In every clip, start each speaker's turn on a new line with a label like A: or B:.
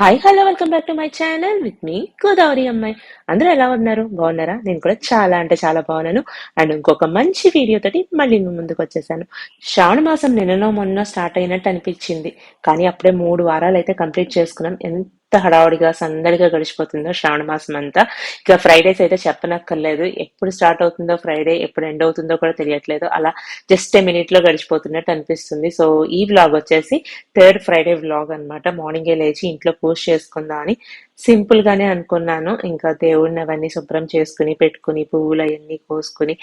A: Hi hello welcome back to my channel with me Godavari అమ్మాయి అందరూ ఎలా ఉన్నారు? బాగున్నారా? నేను కూడా చాలా అంటే చాలా బాగున్నాను. అండ్ ఇంకొక మంచి వీడియో తోటి మళ్ళీ మీ ముందుకు వచ్చేసాను. శ్రావణ మాసం నిన్ననో మొన్న స్టార్ట్ అయినట్టు అనిపించింది. కానీ అప్పుడే మూడు వారాలు అయితే కంప్లీట్ చేసుకున్నాం. ఎంత ఎంత హడావుడిగా సందడిగా గడిచిపోతుందో శ్రావణ మాసం అంతా. ఇక ఫ్రైడేస్ అయితే చెప్పనక్కర్లేదు. ఎప్పుడు స్టార్ట్ అవుతుందో ఫ్రైడే ఎప్పుడు ఎండ్ అవుతుందో కూడా తెలియట్లేదు. అలా జస్ట్ ఏ మినిట్లో గడిచిపోతున్నట్టు అనిపిస్తుంది. సో ఈ వ్లాగ్ వచ్చేసి థర్డ్ ఫ్రైడే వ్లాగ్ అనమాట మార్నింగే లేచి ఇంట్లో పూజ చేసుకుందాం అని సింపుల్ గానే అనుకున్నాను. ఇంకా దేవుడిని అవన్నీ శుభ్రం చేసుకుని పెట్టుకుని పువ్వులు అవన్నీ కోసుకుని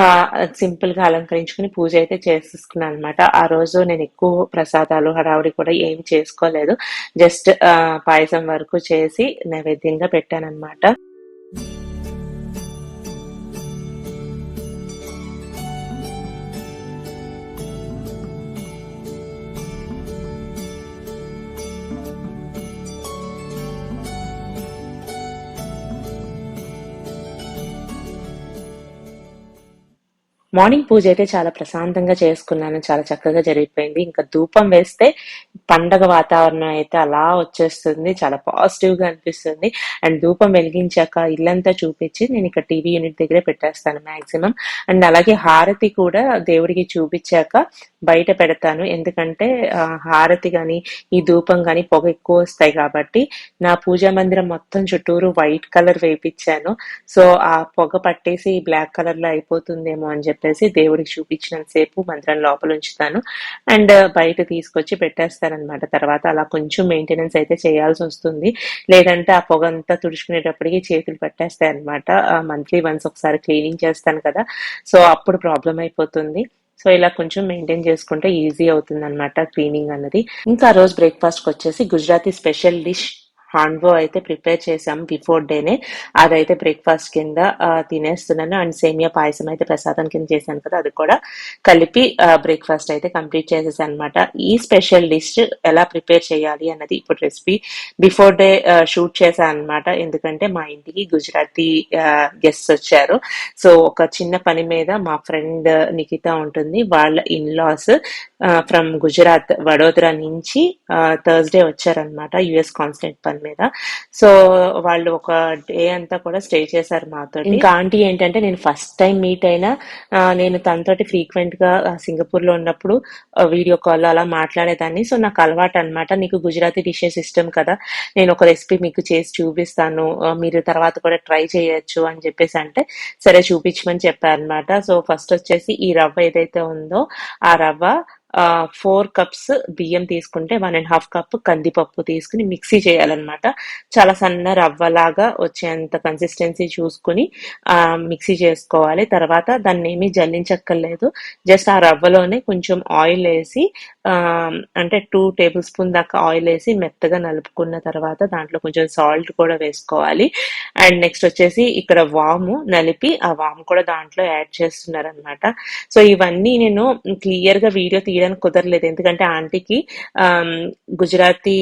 A: ఆ సింపుల్గా అలంకరించుకుని పూజ అయితే చేసేసుకున్నాను అనమాట ఆ రోజు నేను ఎక్కువ ప్రసాదాలు హడావుడి కూడా ఏమి చేసుకోలేదు. జస్ట్ పాయసం వరకు చేసి నైవేద్యంగా పెట్టాను మార్నింగ్ పూజ అయితే చాలా ప్రశాంతంగా చేసుకున్నాను. చాలా చక్కగా జరిగిపోయింది. ఇంకా ధూపం వేస్తే పండగ వాతావరణం అయితే అలా వచ్చేస్తుంది. చాలా పాజిటివ్గా అనిపిస్తుంది. అండ్ ధూపం వెలిగించాక ఇల్లంతా చూపించి నేను ఇక్కడ టీవీ యూనిట్ దగ్గరే పెట్టేస్తాను మాక్సిమం. అండ్ అలాగే హారతి కూడా దేవుడికి చూపించాక బయట పెడతాను. ఎందుకంటే హారతి కానీ ఈ ధూపం కానీ పొగ ఎక్కువ వస్తాయి కాబట్టి నా పూజా మందిరం మొత్తం చుట్టూరు వైట్ కలర్ వేయించాను సో ఆ పొగ పట్టేసి బ్లాక్ కలర్లో అయిపోతుందేమో అని చెప్పేసి దేవుడికి చూపించినంత సేపు మందిరం లోపల ఉంచుతాను. అండ్ బయట తీసుకొచ్చి పెట్టేస్తాను తర్వాత అలా కొంచెం మెయింటెనెన్స్ అయితే చేయాల్సి వస్తుంది. లేదంటే ఆ పొగ అంతా తుడుచుకునేటప్పటికి చేతులు పట్టేస్తాయి అనమాట మంత్లీ వన్స్ ఒకసారి క్లీనింగ్ చేస్తాను కదా. సో అప్పుడు ప్రాబ్లం అయిపోతుంది. సో ఇలా కొంచెం మెయింటైన్ చేసుకుంటే ఈజీ అవుతుంది అనమాట క్లీనింగ్ అన్నది ఇంకా రోజు బ్రేక్ఫాస్ట్ వచ్చేసి గుజరాతీ స్పెషల్ డిష్ హాన్వో అయితే ప్రిపేర్ చేసాం బిఫోర్ డేనే అదైతే బ్రేక్ఫాస్ట్ కింద తినేస్తున్నాను. అండ్ సేమియా పాయసం అయితే ప్రసాదం కింద చేశాను కదా అది కూడా కలిపి బ్రేక్ఫాస్ట్ అయితే కంప్లీట్ చేసేసాను అనమాట ఈ స్పెషల్ డిష్ ఎలా ప్రిపేర్ చేయాలి అన్నది ఇప్పుడు రెసిపీ బిఫోర్ డే షూట్ చేశాను అనమాట ఎందుకంటే మా ఇంటికి గుజరాతీ గెస్ట్ వచ్చారు. సో ఒక చిన్న పని మీద మా ఫ్రెండ్ నిఖిత ఉంటుంది. వాళ్ళ in laws from Gujarat Vadodara నుంచి థర్స్డే వచ్చారనమాట యుఎస్ కాన్స్టెంట్ పని మీద. సో వాళ్ళు ఒక డే అంతా కూడా స్టే చేశారు మాతో ఇంకా ఆంటీ ఏంటంటే నేను ఫస్ట్ టైం మీట్ అయినా నేను తనతోటి ఫ్రీక్వెంట్గా సింగపూర్లో ఉన్నప్పుడు వీడియో కాల్ అలా మాట్లాడేదాన్ని. సో నాకు అలవాటు అన్నమాట. నీకు గుజరాతీ డిషెస్ ఇష్టం కదా. నేను ఒక రెసిపీ మీకు చేసి చూపిస్తాను. మీరు తర్వాత కూడా ట్రై చేయొచ్చు అని చెప్పేసి అంటే సరే చూపించమని చెప్పారనమాట సో ఫస్ట్ వచ్చేసి ఈ రవ్వ ఏదైతే ఉందో ఆ రవ్వ ఫోర్ కప్స్ బియ్యం తీసుకుంటే వన్ అండ్ హాఫ్ కప్ కందిపప్పు తీసుకుని మిక్సీ చేయాలన్నమాట. చాలా సన్న రవ్వలాగా వచ్చేంత కన్సిస్టెన్సీ చూసుకుని మిక్సీ చేసుకోవాలి. తర్వాత దాన్ని ఏమీ జల్లించక్కర్లేదు. జస్ట్ ఆ రవ్వలోనే కొంచెం ఆయిల్ వేసి అంటే టూ టేబుల్ స్పూన్ దాకా ఆయిల్ వేసి మెత్తగా నలుపుకున్న తర్వాత దాంట్లో కొంచెం సాల్ట్ కూడా వేసుకోవాలి. అండ్ నెక్స్ట్ వచ్చేసి ఇక్కడ వాము నలిపి ఆ వాము కూడా దాంట్లో యాడ్ చేస్తున్నారు అనమాట సో ఇవన్నీ నేను క్లియర్గా వీడియో తీయడానికి కుదరలేదు. ఎందుకంటే ఆంటీకి గుజరాతీ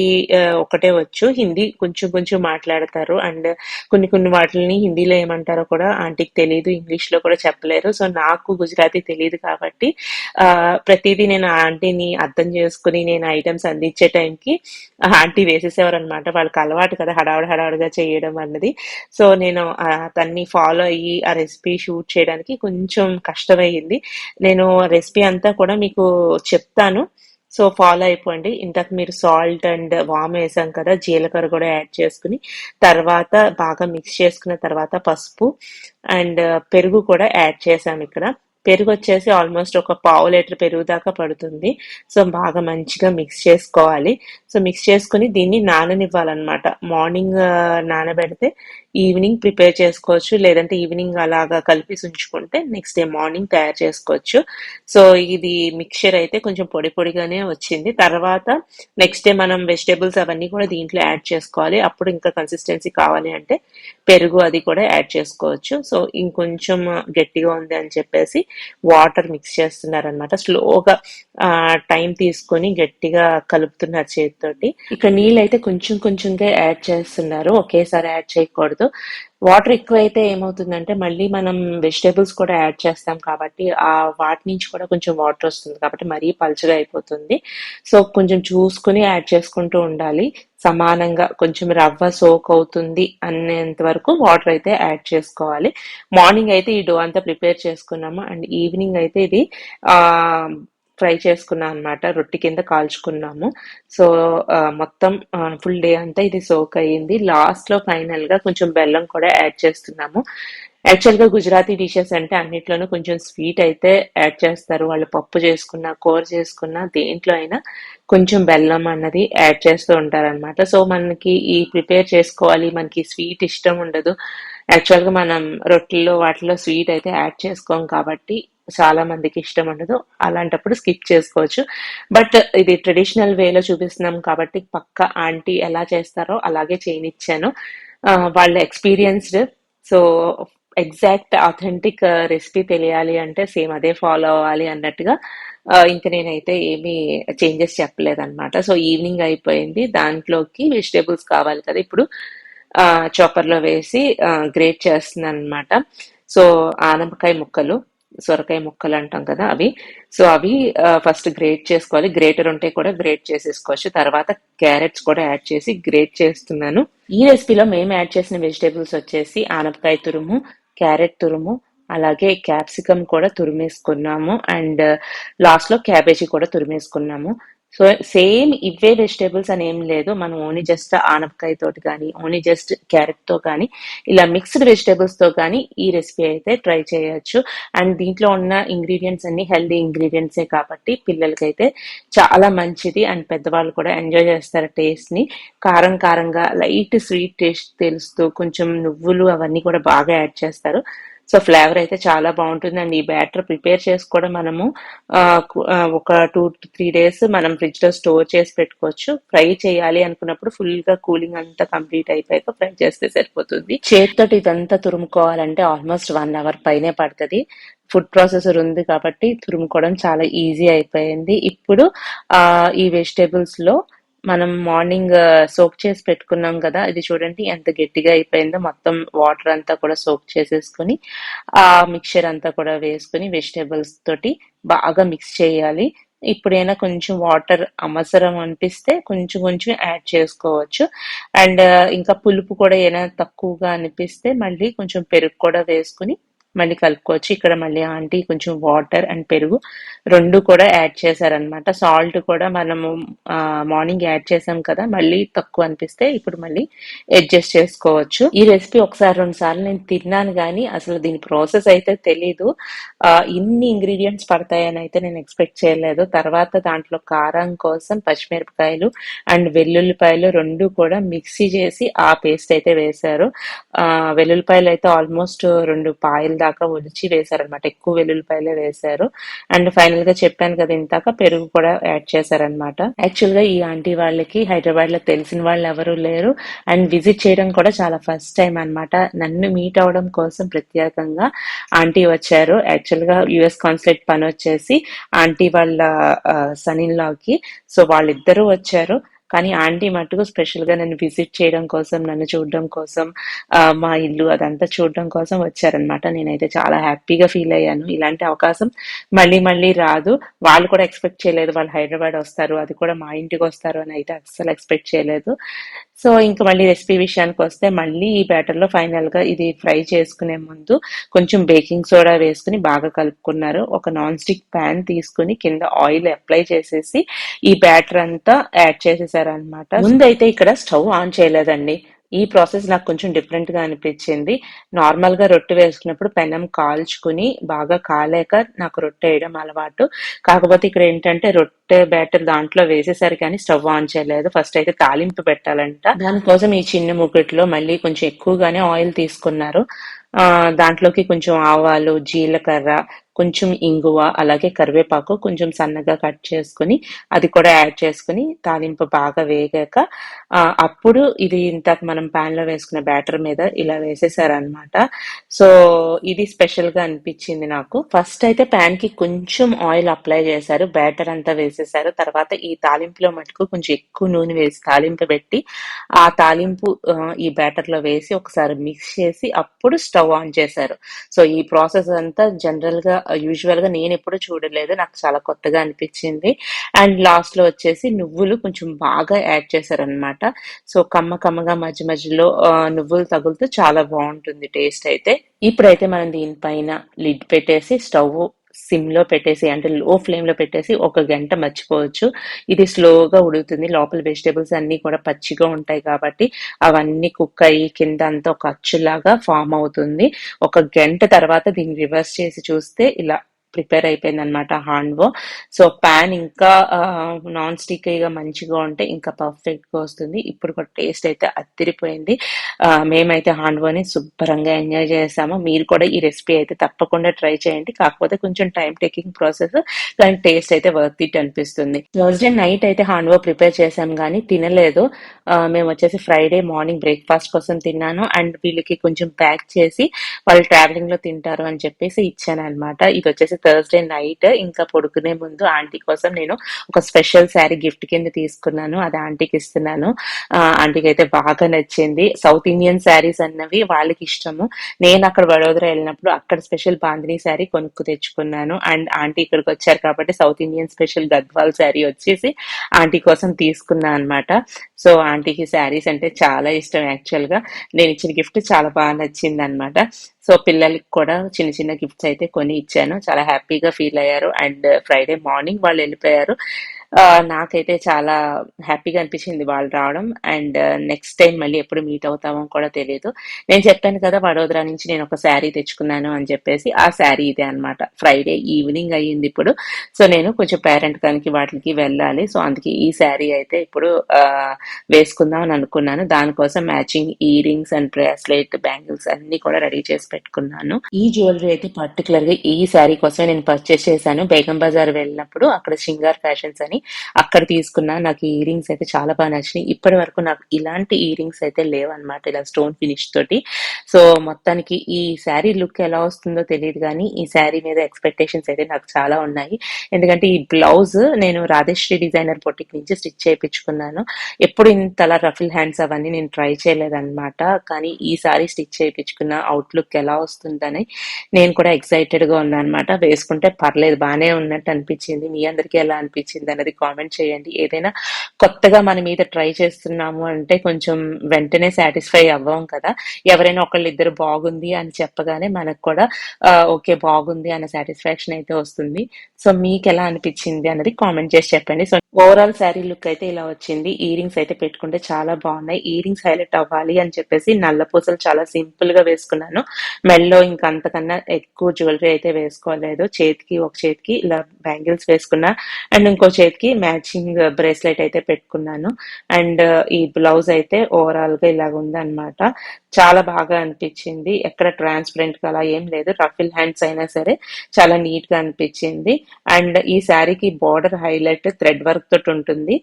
A: ఒకటే వచ్చు. హిందీ కొంచెం కొంచెం మాట్లాడతారు. అండ్ కొన్ని కొన్ని వాటిని హిందీలో ఏమంటారో కూడా ఆంటీకి తెలియదు ఇంగ్లీష్లో కూడా చెప్పలేరు. సో నాకు గుజరాతీ తెలియదు కాబట్టి ఆ ప్రతిదీ నేను ఆంటీని అర్థం చేసుకుని నేను ఐటమ్స్ అందించే టైంకి ఆంటీ వేసేసేవారు అనమాట వాళ్ళకి అలవాటు కదా హడావుడి హడావుడిగా చేయడం అన్నది. సో నేను తన్ని ఫాలో అయ్యి ఆ రెసిపీ షూట్ చేయడానికి కొంచెం కష్టమయ్యింది నేను రెసిపీ అంతా కూడా మీకు చెప్తాను. సో ఫాలో అయిపోండి. ఇంతకు మీరు సాల్ట్ అండ్ వామ్ వేసాం కదా జీలకర్ర కూడా యాడ్ చేసుకుని తర్వాత బాగా మిక్స్ చేసుకున్న తర్వాత పసుపు అండ్ పెరుగు కూడా యాడ్ చేసాం ఇక్కడ. పెరుగు వచ్చేసి ఆల్మోస్ట్ ఒక పావు లీటర్ పెరుగు దాకా పడుతుంది. సో బాగా మంచిగా మిక్స్ చేసుకోవాలి. సో మిక్స్ చేసుకుని దీన్ని నాననివ్వాలన్నమాట. మార్నింగ్ నానబెడితే ఈవినింగ్ ప్రిపేర్ చేసుకోవచ్చు. లేదంటే ఈవినింగ్ అలాగా కలిపి ఉంచుకుంటే నెక్స్ట్ డే మార్నింగ్ తయారు చేసుకోవచ్చు. సో ఇది మిక్చర్ అయితే కొంచెం పొడి పొడిగానే వచ్చింది. తర్వాత నెక్స్ట్ డే మనం వెజిటేబుల్స్ అవన్నీ కూడా దీంట్లో యాడ్ చేసుకోవాలి. అప్పుడు ఇంకా కన్సిస్టెన్సీ కావాలి అంటే పెరుగు అది కూడా యాడ్ చేసుకోవచ్చు. సో ఇంకొంచెం గట్టిగా ఉంది అని చెప్పేసి వాటర్ మిక్స్ చేస్తున్నారనమాట స్లోగా టైం తీసుకొని గట్టిగా కలుపుతున్నారు చేతితోటి. ఇక్కడ నీళ్ళు అయితే కొంచెం కొంచెంగా యాడ్ చేస్తున్నారు. ఒకేసారి యాడ్ చేయకూడదు. వాటర్ ఎక్కువైతే ఏమవుతుందంటే మళ్ళీ మనం వెజిటేబుల్స్ కూడా యాడ్ చేస్తాం కాబట్టి ఆ వాటి నుంచి కూడా కొంచెం వాటర్ వస్తుంది కాబట్టి మరీ పల్చగా అయిపోతుంది. సో కొంచెం చూసుకుని యాడ్ చేసుకుంటూ ఉండాలి. సమానంగా కొంచెం రవ్వ సోక్ అవుతుంది అనేంత వరకు వాటర్ అయితే యాడ్ చేసుకోవాలి. మార్నింగ్ అయితే ఈ డో అంతా ప్రిపేర్ చేసుకున్నాము. అండ్ ఈవినింగ్ అయితే ఇది ఆ ఫ్రై చేసుకున్నాం అనమాట రొట్టె కింద కాల్చుకున్నాము. సో మొత్తం ఫుల్ డే అంతా ఇది సోక్ అయ్యింది. లాస్ట్లో ఫైనల్గా కొంచెం బెల్లం కూడా యాడ్ చేస్తున్నాము. యాక్చువల్గా గుజరాతీ డిషెస్ అంటే అన్నిట్లోనూ కొంచెం స్వీట్ అయితే యాడ్ చేస్తారు. వాళ్ళు పప్పు చేసుకున్నా కూర చేసుకున్నా దేంట్లో అయినా కొంచెం బెల్లం అన్నది యాడ్ చేస్తూ ఉంటారన్నమాట. సో మనకి ఈ ప్రిపేర్ చేసుకోవాలి. మనకి స్వీట్ ఇష్టం ఉండదు. యాక్చువల్గా మనం రొట్టెల్లో వాటిలో స్వీట్ అయితే యాడ్ చేసుకోం కాబట్టి చాలా మందికి ఇష్టం ఉండదు. అలాంటప్పుడు స్కిప్ చేసుకోవచ్చు. బట్ ఇది ట్రెడిషనల్ వేలో చూపిస్తున్నాం కాబట్టి పక్క ఆంటీ ఎలా చేస్తారో అలాగే చేయనిచ్చాను. వాళ్ళ experienced. So exact authentic recipe తెలియాలి అంటే సేమ్ అదే ఫాలో అవ్వాలి అన్నట్టుగా ఇంకా ఇంక నేనైతే ఏమీ చేంజెస్ చెప్పలేదన్నమాట. సో ఈవినింగ్ అయిపోయింది. దాంట్లోకి వెజిటేబుల్స్ కావాలి కదా. ఇప్పుడు చాపర్లో వేసి గ్రేట్ చేస్తున్నాను అనమాట సో ఆనపకాయ ముక్కలు. సొరకాయ ముక్కలు అంటాం కదా అవి. సో అవి ఫస్ట్ గ్రేట్ చేసుకోవాలి. గ్రేటర్ ఉంటే కూడా గ్రేట్ చేసేసుకోవచ్చు. తర్వాత క్యారెట్స్ కూడా యాడ్ చేసి గ్రేట్ చేస్తున్నాను. ఈ రెసిపీలో మేము యాడ్ చేసిన వెజిటేబుల్స్ వచ్చేసి ఆనపకాయ తురుము క్యారెట్ తురుము అలాగే క్యాప్సికమ్ కూడా తురిమేసుకున్నాము. అండ్ లాస్ట్లో క్యాబేజీ కూడా తురిమేసుకున్నాము. సో సేమ్ ఇవే వెజిటేబుల్స్ అని ఏం లేదు. మనం ఓన్లీ జస్ట్ ఆనపకాయ తోటి కానీ ఓన్లీ జస్ట్ క్యారెట్తో కానీ ఇలా మిక్స్డ్ వెజిటేబుల్స్తో కానీ ఈ రెసిపీ అయితే ట్రై చేయొచ్చు. అండ్ దీంట్లో ఉన్న ఇంగ్రీడియంట్స్ అన్ని హెల్దీ ఇంగ్రీడియంట్సే కాబట్టి పిల్లలకైతే చాలా మంచిది. అండ్ పెద్దవాళ్ళు కూడా ఎంజాయ్ చేస్తారు టేస్ట్ని కారం కారంగా లైట్ స్వీట్ టేస్ట్ తెలుస్తూ కొంచెం నువ్వులు అవన్నీ కూడా బాగా యాడ్ చేస్తారు. సో ఫ్లేవర్ అయితే చాలా బాగుంటుంది అండ్ ఈ బ్యాటర్ ప్రిపేర్ చేసుకోవడం మనము ఒక టూ త్రీ డేస్ మనం ఫ్రిడ్జ్లో స్టోర్ చేసి పెట్టుకోవచ్చు. ఫ్రై చేయాలి అనుకున్నప్పుడు ఫుల్గా కూలింగ్ అంతా కంప్లీట్ అయిపోయాక ఫ్రై చేస్తే సరిపోతుంది. చేతితోటి ఇదంతా తురుముకోవాలంటే ఆల్మోస్ట్ వన్ అవర్ పైనే పడుతుంది. ఫుడ్ ప్రాసెసర్ ఉంది కాబట్టి తురుముకోవడం చాలా ఈజీ అయిపోయింది. ఇప్పుడు ఈ వెజిటేబుల్స్లో మనం మార్నింగ్ సోక్ uh, చేసి పెట్టుకున్నాం కదా ఇది చూడండి ఎంత గట్టిగా అయిపోయిందో. మొత్తం వాటర్ అంతా కూడా సోక్ చేసేసుకుని ఆ మిక్చర్ అంతా కూడా వేసుకుని వెజిటేబుల్స్ తోటి బాగా మిక్స్ చేయాలి. ఇప్పుడైనా కొంచెం వాటర్ అవసరం అనిపిస్తే కొంచెం కొంచెం యాడ్ చేసుకోవచ్చు. అండ్ uh, ఇంకా పులుపు కూడా ఏమైనా తక్కువగా అనిపిస్తే మళ్ళీ కొంచెం పెరుగు కూడా వేసుకుని మళ్ళీ కలుపుకోవచ్చు. ఇక్కడ మళ్ళీ ఆంటీ కొంచెం వాటర్ అండ్ పెరుగు రెండు కూడా యాడ్ చేశారనమాట సాల్ట్ కూడా మనము మార్నింగ్ యాడ్ చేసాం కదా మళ్ళీ తక్కువ అనిపిస్తే ఇప్పుడు మళ్ళీ అడ్జస్ట్ చేసుకోవచ్చు. ఈ రెసిపీ ఒకసారి రెండు సార్లు నేను తిన్నాను కానీ అసలు దీని ప్రాసెస్ అయితే తెలీదు. ఇన్ని ఇంగ్రీడియంట్స్ పడతాయని అయితే నేను ఎక్స్పెక్ట్ చేయలేదు. తర్వాత దాంట్లో కారం కోసం పచ్చిమిరపకాయలు అండ్ వెల్లుల్లిపాయలు రెండు కూడా మిక్సీ చేసి ఆ పేస్ట్ అయితే వేశారు. ఆ వెల్లుల్లిపాయలు అయితే ఆల్మోస్ట్ రెండు పాయల దాకా ఒలిచి వేశారనమాట ఎక్కువ వెల్లుల్లిపాయలే వేశారు. అండ్ ఫైనల్గా చెప్పాను కదా ఇంతాక పెరుగు కూడా యాడ్ చేశారనమాట యాక్చువల్గా ఈ ఆంటీ వాళ్ళకి హైదరాబాద్లో తెలిసిన వాళ్ళు ఎవరు లేరు. అండ్ విజిట్ చేయడం కూడా చాలా ఫస్ట్ టైం అన్నమాట. నన్ను మీట్ అవడం కోసం ప్రత్యేకంగా ఆంటీ వచ్చారు. యాక్చువల్గా యుఎస్ కాన్సులేట్ పని వచ్చేసి ఆంటీ వాళ్ళ సన్ ఇన్ లాకి సో వాళ్ళిద్దరూ వచ్చారు. కానీ ఆంటీ మట్టుకు స్పెషల్గా నన్ను విజిట్ చేయడం కోసం నన్ను చూడడం కోసం మా ఇల్లు అదంతా చూడడం కోసం వచ్చారనమాట నేనైతే చాలా హ్యాపీగా ఫీల్ అయ్యాను. ఇలాంటి అవకాశం మళ్ళీ మళ్ళీ రాదు. వాళ్ళు కూడా ఎక్స్పెక్ట్ చేయలేదు వాళ్ళు హైదరాబాద్ వస్తారు అది కూడా మా ఇంటికి వస్తారు అని అయితే అస్సలు ఎక్స్పెక్ట్ చేయలేదు. సో ఇంకా మళ్ళీ రెసిపీ విషయానికి వస్తే మళ్ళీ ఈ బ్యాటర్లో ఫైనల్గా ఇది ఫ్రై చేసుకునే ముందు కొంచెం బేకింగ్ సోడా వేసుకుని బాగా కలుపుకున్నారు. ఒక నాన్ స్టిక్ ప్యాన్ తీసుకుని కింద ఆయిల్ అప్లై చేసేసి ఈ బ్యాటర్ అంతా యాడ్ చేసేసారు అనమాట ముందైతే ఇక్కడ స్టవ్ ఆన్ చేయలేదండి. ఈ ప్రాసెస్ నాకు కొంచెం డిఫరెంట్గా అనిపించింది. నార్మల్గా రొట్టె వేసుకున్నప్పుడు పెనం కాల్చుకుని బాగా కాలేక నాకు రొట్టె వేయడం అలవాటు. కాకపోతే ఇక్కడ ఏంటంటే రొట్టె బ్యాటర్ దాంట్లో వేసేసరి కానీ స్టవ్ ఆన్ చేయలేదు. ఫస్ట్ అయితే తాలింపు పెట్టాలంట. దానికోసం ఈ చిన్న ముకుట్లో మళ్ళీ కొంచెం ఎక్కువగానే ఆయిల్ తీసుకున్నారు. దాంట్లోకి కొంచెం ఆవాలు జీలకర్ర కొంచెం ఇంగువ అలాగే కరివేపాకు కొంచెం సన్నగా కట్ చేసుకుని అది కూడా యాడ్ చేసుకుని తాలింపు బాగా వేగాక అప్పుడు ఇది ఇంతకు మనం ప్యాన్లో వేసుకున్న బ్యాటర్ మీద ఇలా వేసేసారనమాట సో ఇది స్పెషల్గా అనిపించింది నాకు. ఫస్ట్ అయితే పాన్కి కొంచెం ఆయిల్ అప్లై చేశారు బ్యాటర్ అంతా వేసేసారు. తర్వాత ఈ తాలింపులో మటుకు కొంచెం ఎక్కువ నూనె వేసి తాలింపు పెట్టి ఆ తాలింపు ఈ బ్యాటర్లో వేసి ఒకసారి మిక్స్ చేసి అప్పుడు స్టవ్ స్టవ్ ఆన్ చేశారు. సో ఈ ప్రాసెస్ అంతా జనరల్గా యూజువల్గా నేను ఎప్పుడు చూడలేదు. నాకు చాలా కొత్తగా అనిపించింది. అండ్ లాస్ట్లో వచ్చేసి నువ్వులు కొంచెం బాగా యాడ్ చేశారనమాట సో కమ్మ కమ్మగా మధ్య మధ్యలో నువ్వులు తగులుతూ చాలా బాగుంటుంది టేస్ట్ అయితే. ఇప్పుడైతే మనం దీనిపైన లిడ్ పెట్టేసి స్టవ్ సిమ్లో పెట్టేసి అంటే లో ఫ్లేమ్లో పెట్టేసి ఒక గంట మర్చిపోవచ్చు. ఇది స్లోగా ఉడుకుతుంది. లోపల వెజిటేబుల్స్ అన్ని కూడా పచ్చిగా ఉంటాయి కాబట్టి అవన్నీ కుక్ అయ్యి కింద అంతా ఒక అచ్చులాగా ఫామ్ అవుతుంది. ఒక గంట తర్వాత దీన్ని రివర్స్ చేసి చూస్తే ఇలా ప్రిపేర్ అయిపోయింది అనమాట హాండ్వో సో ప్యాన్ ఇంకా నాన్ స్టిక్ మంచిగా ఉంటే ఇంకా పర్ఫెక్ట్గా వస్తుంది. ఇప్పుడు కూడా టేస్ట్ అయితే అత్తిరిపోయింది మేమైతే హాండ్వోని శుభ్రంగా ఎంజాయ్ చేసాము. మీరు కూడా ఈ రెసిపీ అయితే తప్పకుండా ట్రై చేయండి. కాకపోతే కొంచెం టైం టేకింగ్ ప్రాసెస్ కానీ టేస్ట్ అయితే వర్త్ ఇట్ అనిపిస్తుంది. థర్స్డే నైట్ అయితే హాండ్వో ప్రిపేర్ చేసాం కానీ తినలేదు. మేము వచ్చేసి ఫ్రైడే మార్నింగ్ బ్రేక్ఫాస్ట్ కోసం తిన్నాను. అండ్ వీళ్ళకి కొంచెం ప్యాక్ చేసి వాళ్ళు ట్రావెలింగ్లో తింటారు అని చెప్పేసి ఇచ్చాను అనమాట ఇది వచ్చేసి థర్స్డే నైట్ ఇంకా పడుకునే ముందు ఆంటీ కోసం నేను ఒక స్పెషల్ శారీ గిఫ్ట్ కింద తీసుకున్నాను. అది ఆంటీకి ఇస్తున్నాను. ఆంటీకి అయితే బాగా నచ్చింది. సౌత్ ఇండియన్ శారీస్ అన్నవి వాళ్ళకి ఇష్టము. నేను అక్కడ వడోదర వెళ్ళినప్పుడు అక్కడ స్పెషల్ బాంధిని శారీ కొనుక్కు తెచ్చుకున్నాను. అండ్ ఆంటీ ఇక్కడికి వచ్చారు కాబట్టి South Indian special Gadwal sari వచ్చేసి ఆంటీ కోసం తీసుకున్నా అన్నమాట. సో ఆంటీకి శారీస్ అంటే చాలా ఇష్టం యాక్చువల్గా. నేను ఇచ్చిన గిఫ్ట్ చాలా బాగా నచ్చింది అనమాట సో పిల్లలకి కూడా చిన్న చిన్న గిఫ్ట్స్ అయితే కొని ఇచ్చాను. చాలా హ్యాపీగా ఫీల్ అయ్యారు. అండ్ ఫ్రైడే మార్నింగ్ వాళ్ళు వెళ్ళిపోయారు. నాకైతే చాలా హ్యాపీగా అనిపించింది వాళ్ళు రావడం. అండ్ నెక్స్ట్ టైం మళ్ళీ ఎప్పుడు మీట్ అవుతామో కూడా తెలియదు. నేను చెప్పాను కదా వడోదరా నుంచి నేను ఒక శారీ తెచ్చుకున్నాను అని చెప్పేసి ఆ శారీ ఇదే అన్నమాట. ఫ్రైడే ఈవినింగ్ అయ్యింది ఇప్పుడు. సో నేను కొంచెం పేరెంట్ కానికి వాటికి వెళ్ళాలి. సో అందుకే ఈ శారీ అయితే ఇప్పుడు ఆ, వేసుకుందాం అని అనుకున్నాను. దానికోసం matching earrings and bracelet bangles అన్ని కూడా రెడీ చేసి పెట్టుకున్నాను. ఈ జ్యువెలరీ అయితే పర్టికులర్గా ఈ శారీ కోసమే నేను పర్చేస్ చేశాను. బేగం బజార్ వెళ్ళినప్పుడు అక్కడ సింగార్ ఫ్యాషన్స్ అని అక్కడ తీసుకున్నా నాకు ఈ రింగ్స్ అయితే చాలా బాగా నచ్చినాయి. ఇప్పటి వరకు నాకు ఇలాంటి ఇయర్ రింగ్స్ అయితే లేవన్నమాట ఇలా స్టోన్ ఫినిష్ తోటి. సో మొత్తానికి ఈ శారీ లుక్ ఎలా వస్తుందో తెలియదు కానీ ఈ శారీ మీద ఎక్స్పెక్టేషన్స్ అయితే నాకు చాలా ఉన్నాయి. ఎందుకంటే ఈ బ్లౌజ్ నేను రాధేశ్రీ డిజైనర్ బొటిక్ నుంచి స్టిచ్ చేయించుకున్నాను. ఎప్పుడు ఇంతలా రఫిల్ హ్యాండ్స్ అవన్నీ నేను ట్రై చేయలేదన్నమాట. కానీ ఈసారి స్టిచ్ చేయించుకున్న అవుట్లుక్ ఎలా వస్తుందని నేను కూడా ఎక్సైటెడ్గా ఉన్నా అనమాట వేసుకుంటే పర్లేదు బాగానే ఉన్నట్టు అనిపించింది. మీ అందరికీ ఎలా అనిపించింది అనేది కామెంట్ చేయండి. ఏదైనా కొత్తగా మన మీద ట్రై చేస్తున్నాము అంటే కొంచెం వెంటనే సాటిస్ఫై అవ్వం కదా. ఎవరైనా ఒకళ్ళు ఇద్దరు బాగుంది అని చెప్పగానే మనకు కూడా ఓకే బాగుంది అన్న సాటిస్ఫాక్షన్ అయితే వస్తుంది. సో మీకు ఎలా అనిపించింది అన్నది కామెంట్ చేసి చెప్పండి. సో ఓవరాల్ శారీ లుక్ అయితే ఇలా వచ్చింది. ఇయరింగ్స్ అయితే పెట్టుకుంటే చాలా బాగున్నాయి. ఇయరింగ్స్ హైలైట్ అవ్వాలి అని చెప్పేసి నల్ల పూసలు చాలా సింపుల్గా వేసుకున్నాను. మెల్లో ఇంకా అంతకన్నా ఎక్కువ జ్యువెలరీ అయితే వేసుకోలేదు. చేతికి ఒక చేతికి ఇలా బ్యాంగిల్స్ వేసుకున్నా అండ్ ఇంకో చేతికి కి మ్యాచింగ్ బ్రేస్లెట్ అయితే పెట్టుకున్నాను. అండ్ ఈ బ్లౌజ్ అయితే ఓవరాల్గా ఇలాగ ఉంది అనమాట చాలా బాగా అనిపించింది. ఎక్కడ ట్రాన్స్పరెంట్గా అలా ఏం లేదు. రఫిల్ హ్యాండ్స్ అయినా సరే చాలా నీట్గా అనిపించింది. అండ్ ఈ శారీకి బార్డర్ హైలైట్ థ్రెడ్ వర్క్ తోటి ఉంటుంది.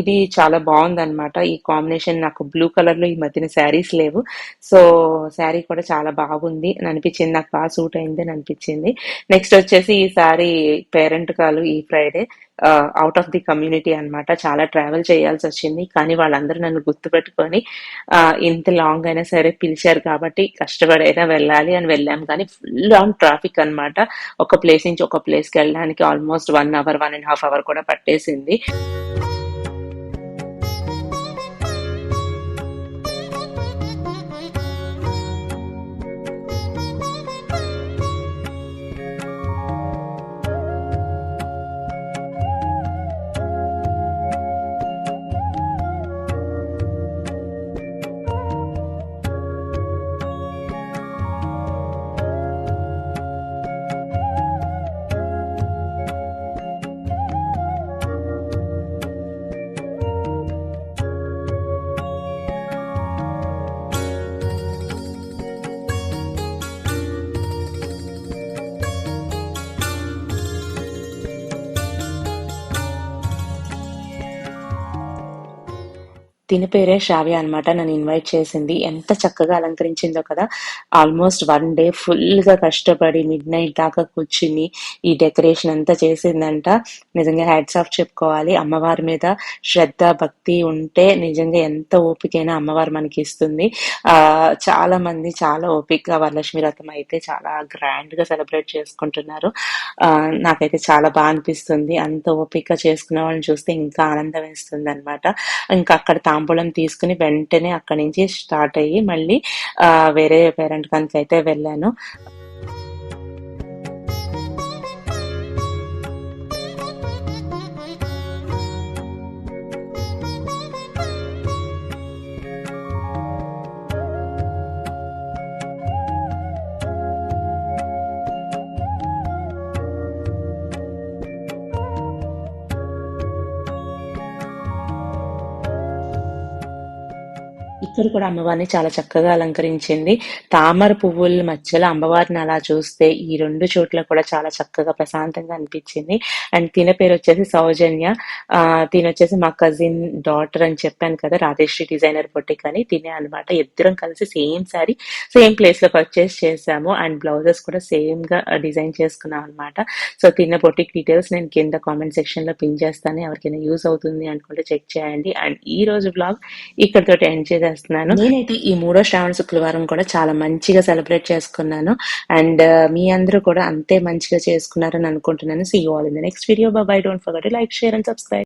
A: ఇది చాలా బాగుంది అనమాట ఈ కాంబినేషన్ నాకు బ్లూ కలర్లో ఈ మధ్యన శారీస్ లేవు. సో శారీ కూడా చాలా బాగుంది. అని అనిపించింది. నాకు బాగా సూట్ అయింది అని అనిపించింది. నెక్స్ట్ వచ్చేసి ఈ శారీ పేరెంట్ కాలు ఈ Friday out of the community అన్నమాట. చాలా ట్రావెల్ చేయాల్సి వచ్చింది. కానీ వాళ్ళందరూ నన్ను గుర్తుపెట్టుకొని ఇంత లాంగ్ అయినా సరే పిలిచారు కాబట్టి కష్టపడైనా వెళ్ళాలి అని వెళ్ళాం. కానీ ఫుల్ ఆన్ ట్రాఫిక్ అన్నమాట. ఒక ప్లేస్ నుంచి ఒక ప్లేస్కి వెళ్ళడానికి almost one hour one and half hour కూడా పట్టేసింది. తిని పేరే శ్రావ్య అనమాట నన్ను ఇన్వైట్ చేసింది. ఎంత చక్కగా అలంకరించిందో కదా. ఆల్మోస్ట్ వన్ డే ఫుల్గా కష్టపడి మిడ్ నైట్ దాకా కూర్చుని ఈ డెకరేషన్ అంతా చేసిందంట. నిజంగా హ్యాడ్స్ ఆఫ్ చెప్పుకోవాలి. అమ్మవారి మీద శ్రద్ధ భక్తి ఉంటే నిజంగా ఎంత ఓపికైనా అమ్మవారు మనకి ఇస్తుంది. ఆ చాలా మంది చాలా ఓపికగా వరలక్ష్మి రథం అయితే చాలా గ్రాండ్గా సెలబ్రేట్ చేసుకుంటున్నారు. ఆ నాకైతే చాలా బాగా అనిపిస్తుంది. అంత ఓపిక చేసుకున్న వాళ్ళని చూస్తే ఇంకా ఆనందం వేస్తుంది అనమాట ఇంకా అక్కడ తాంబూలం తీసుకుని వెంటనే అక్కడి నుంచి స్టార్ట్ అయ్యి మళ్ళీ వేరే పేరెంట్ కనుక అయితే వెళ్ళాను. ఇక్కడ కూడా అమ్మవారిని చాలా చక్కగా అలంకరించింది. తామర పువ్వుల మధ్యలో అమ్మవారిని అలా చూస్తే ఈ రెండు చోట్ల కూడా చాలా చక్కగా ప్రశాంతంగా అనిపించింది. అండ్ తిన పేరు వచ్చేసి సౌజన్య. తిన వచ్చేసి మా కజిన్ డాటర్ అని చెప్పాను కదా రాధేశ్రీ డిజైనర్ బొట్టిక్ అని తినే అనమాట ఇద్దరం కలిసి సేమ్ సారీ సేమ్ ప్లేస్లో పర్చేస్ చేసాము. అండ్ బ్లౌజెస్ కూడా సేమ్గా డిజైన్ చేసుకున్నాం అనమాట సో తిన్న బొటిక్ డీటెయిల్స్ నేను కింద కామెంట్ సెక్షన్లో పిన్ చేస్తాను. ఎవరికైనా యూస్ అవుతుంది అనుకుంటే చెక్ చేయండి. అండ్ ఈ రోజు బ్లాగ్ ఇక్కడతో ఎండ్ చేస్తున్నాను. నేనైతే ఈ మూడో శ్రావణ శుక్రవారం కూడా చాలా మంచిగా సెలబ్రేట్ చేసుకున్నాను. అండ్ uh, మీ అందరూ కూడా అంతే మంచిగా చేసుకున్నారని అనుకుంటున్నాను. See all in the next video bye don't forget like share and subscribe